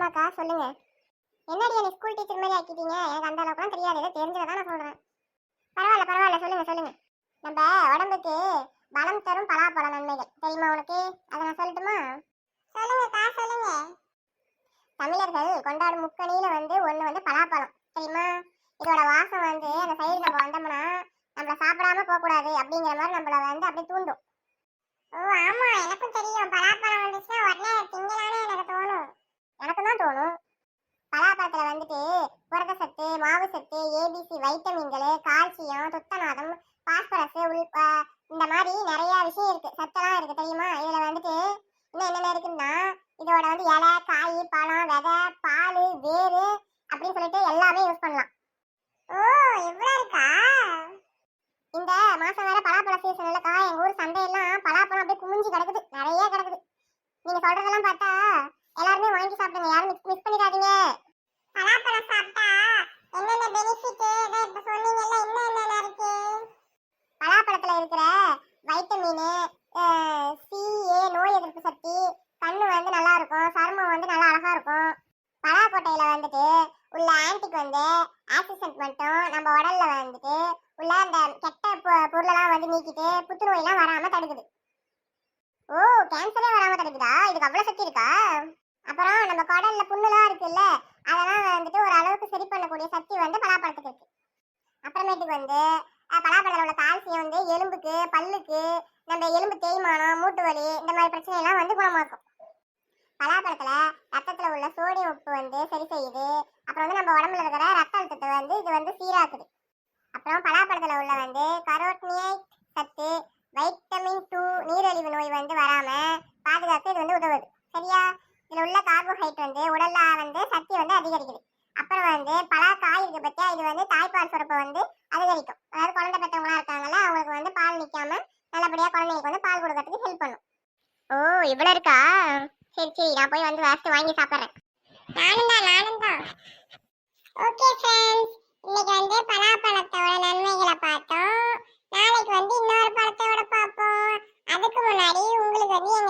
ஆமாக்கா சொல்லுங்க. என்னடி என்ன ஸ்கூல் டீச்சர் மாதிரி ஆக்கிட்டீங்க? எனக்கு அந்த அளவுக்குலாம் தெரியாது. ஏதோ தெரிஞ்சதை நான் சொல்றேன். பரவாயில்ல பரவாயில்ல சொல்லுங்க சொல்லுங்க. நம்ம உடம்புக்கு பலம் தரும் பலாப்பழ நன்மைகள். தெரியுமா உனக்கு? அதை நான் சொல்லட்டுமா? சொல்லுங்கக்கா சொல்லுங்க. தமிழர்கள் கொண்டாடும் முக்கணியில வந்து ஒண்ணு வந்து பலாப்பழம். தெரியுமா? இதோட வாசம் வந்து அந்த சைடு நம்ம வந்தோம்னா நம்மள சாப்பிடாம போகக்கூடாது அப்படிங்கிற மாதிரி நம்மள வந்து அப்படியே தூண்டும். ஓ ஆமா எனக்கும் தெரியும். பலாப்பழம் பலாப்பழத்துல வந்துட்டு புரத சத்து மாவு சத்து ஏபிசி வைட்டமின்கள் கால்சியம் துத்தநாதம் பாஸ்பரஸ் உள் இந்த மாதிரி நிறைய விஷயம் இருக்கு. சத்தெல்லாம் இருக்கு தெரியுமா? இதுல வந்துட்டு இன்னும் என்னென்ன இருக்குன்னா இதோட வந்து இலை காய் பழம் விதை பால் வேறு அப்படின்னு சொல்லிட்டு எல்லாமே யூஸ் பண்ணலாம். ஓ இவ்வளோ இருக்கா? இந்த மாசம் வேற பலாப்பழ சீசன் இல்லக்கா எங்க ஊர் சந்தையெல்லாம் பலாப்பழம் அப்படியே குமிஞ்சு கிடக்குது. நிறைய கிடக்குது. நீங்க சொல்றதெல்லாம் பார்த்தா எல்லாருமே வாங்கி சாப்பிடுங்க. யாரும் மிஸ் மிஸ் பண்ணிடாதீங்க. பலாப்பழம் சாப்பிட்டா என்னென்ன பெனிஃபிட் இப்ப சொன்னீங்கல்ல இன்னும் என்னென்ன இருக்கு? பலாப்பழத்துல இருக்கிற வைட்டமின் சி ஏ நோய் எதிர்ப்பு சக்தி கண்ணு வந்து நல்லா இருக்கும் சருமம் வந்து நல்லா அழகா இருக்கும். பலாக்கொட்டையில வந்துட்டு உள்ள ஆன்டிக் வந்து ஆக்சிசன்ட் மட்டும் நம்ம உடல்ல வந்துட்டு உள்ள அந்த கெட்ட பொ- பொருளெல்லாம் வந்து நீக்கிட்டு புத்துநோயெல்லாம் வராம தடுக்குது. ஓ கேன்சரே வராம தடுக்குதா? இதுக்கு அவ்வளவு சக்தி இருக்கா? அப்புறம் நம்ம குடல்ல புண்ணுலாம் இருக்குல்ல அதெல்லாம் வந்துட்டு ஒரு அளவுக்கு சரி பண்ணக்கூடிய சக்தி வந்து பலாப்பழத்துக்கு இருக்கு. அப்புறமேட்டுக்கு வந்து பலாப்பழத்தில் உள்ள கால்சியம் வந்து எலும்புக்கு பல்லுக்கு நம்ம எலும்பு தேய்மானம் மூட்டு வலி இந்த மாதிரி பிரச்சனையெல்லாம் வந்து குணமாக்கும். பலாப்பழத்துல ரத்தத்துல உள்ள சோடியம் உப்பு வந்து சரி செய்யுது. அப்புறம் வந்து நம்ம உடம்புல இருக்கிற ரத்த அழுத்தத்தை வந்து இது வந்து சீராக்குது. அப்புறம் பலாப்பழத்துல உள்ள வந்து கரோட்னியை சத்து வைட்டமின் டூ நீரிழிவு நோய் வந்து வராம பாதுகாக்க இது வந்து உதவுது சரியா இதில் உள்ள கார்போஹைட்ரேட் வந்து உடல்ல வந்து சக்தி வந்து அதிகரிக்குது. அப்புறம் வந்து பல காய் இருக்கு பத்தியா? இது வந்து தாய்ப்பால் சுரப்பை வந்து அதிகரிக்கும். அதாவது குழந்தை பெற்றவங்களா இருக்காங்கல்ல அவங்களுக்கு வந்து பால் நிற்காம நல்லபடியா குழந்தைங்களுக்கு வந்து பால் கொடுக்கறதுக்கு ஹெல்ப் பண்ணும். ஓ இவ்வளோ இருக்கா? சரி சரி நான் போய் வந்து ஃபர்ஸ்ட் வாங்கி சாப்பிட்றேன். நானும் தான் நானும் தான். ஓகே ஃப்ரெண்ட்ஸ் இன்னைக்கு வந்து பலாப்பழத்தோட நன்மைகளை பார்த்தோம். நாளைக்கு வந்து இன்னொரு பழத்தோட பார்ப்போம். அதுக்கு முன்னாடி உங்களுக்கு வந்து எங்க